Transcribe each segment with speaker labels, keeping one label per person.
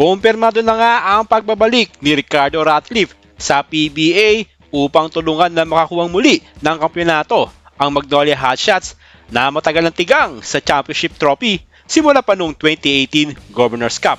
Speaker 1: Kumpirmado na nga ang pagbabalik ni Ricardo Ratcliffe sa PBA upang tulungan na makakuwang muli ng kampyonato ang Magnolia Hotshots na matagal ng tigang sa championship trophy simula pa noong 2018 Governor's Cup.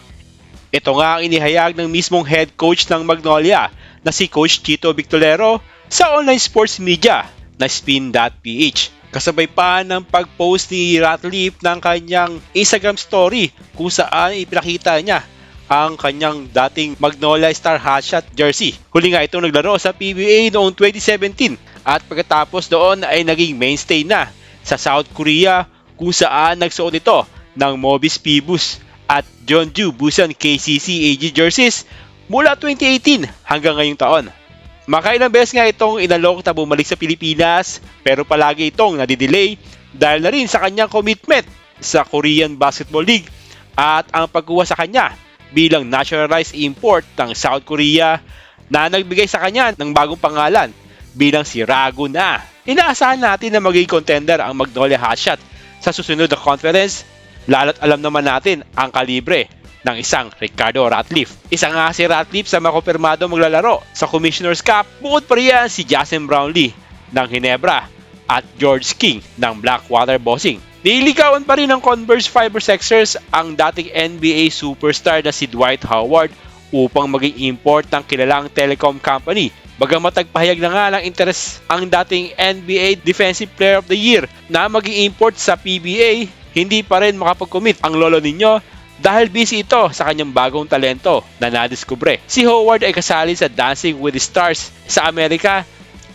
Speaker 1: Ito nga ang inihayag ng mismong head coach ng Magnolia na si Coach Chito Victolero sa online sports media na spin.ph. Kasabay pa ng pag-post ni Ratcliffe ng kanyang Instagram story kung saan ipinakita niya ang kanyang dating Magnolia Star Hotshot jersey. Huli nga itong naglaro sa PBA noong 2017 at pagkatapos doon ay naging mainstay na sa South Korea kung saan nagsuot ito ng Mobis Pibus at Jeonju Busan KCC AG jerseys mula 2018 hanggang ngayong taon. Makailang beses nga itong inalok na bumalik sa Pilipinas pero palagi itong nadidelay dahil na rin sa kanyang commitment sa Korean Basketball League at ang pagkuha sa kanya bilang naturalized import ng South Korea na nagbigay sa kanya ng bagong pangalan bilang si Ragu na. Inaasahan natin na magiging contender ang Magnolia Hotshot sa susunod na conference lalo't alam naman natin ang kalibre ng isang Ricardo Ratcliffe. Isa nga si Ratcliffe sa makumpirmado maglalaro sa Commissioner's Cup. Bukod pa riyan si Justin Brownlee ng Hinebra at George King ng Blackwater Bossing. Nililigawan pa rin ng Converse Fiber Sexers ang dating NBA superstar na si Dwight Howard upang maging import ng kilalang telecom company. Bagamat nagpahayag na nga ng interes ang dating NBA Defensive Player of the Year na maging import sa PBA, hindi pa rin makapag-commit ang lolo ninyo dahil busy ito sa kanyang bagong talento na nadiskubre. Si Howard ay kasali sa Dancing with the Stars sa Amerika,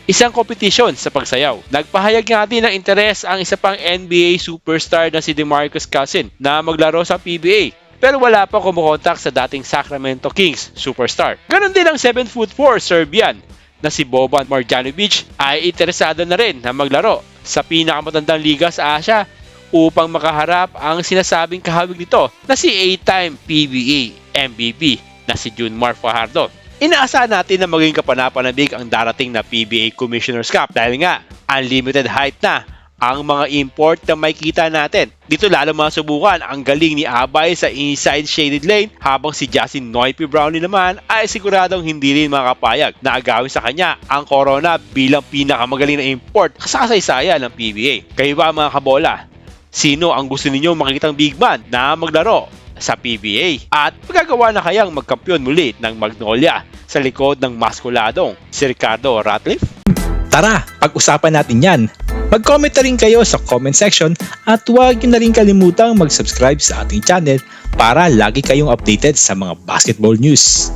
Speaker 1: isang kompetisyon sa pagsayaw. Nagpahayag nga din ng interes ang isa pang NBA superstar na si DeMarcus Cousins na maglaro sa PBA pero wala pa kumukontak sa dating Sacramento Kings superstar. Ganon din ang 7 foot 4 Serbian na si Boban Marjanovic ay interesado na rin na maglaro sa pinakamatandang liga sa Asia upang makaharap ang sinasabing kahawig nito na si 8-time PBA MVP na si Junmar Fajardo. Inaasahan natin na maging kapanapanabig ang darating na PBA Commissioner's Cup dahil nga unlimited height na ang mga import na may kita natin. Dito lalo masubukan ang galing ni Abay sa inside shaded lane habang si Justin Noipi Brownlee naman ay siguradong hindi rin makapayag na agawin sa kanya ang Corona bilang pinakamagaling na import sa ng PBA. Kayo ba mga kabola? Sino ang gusto ninyo makikitang big man na maglaro sa PBA? At magagawa na kayang magkampiyon muli ng Magnolia sa likod ng maskuladong si Ricardo Ratcliffe?
Speaker 2: Tara, pag-usapan natin yan. Mag-comment na rin kayo sa comment section at huwag nyo na rin kalimutang mag-subscribe sa ating channel para lagi kayong updated sa mga basketball news.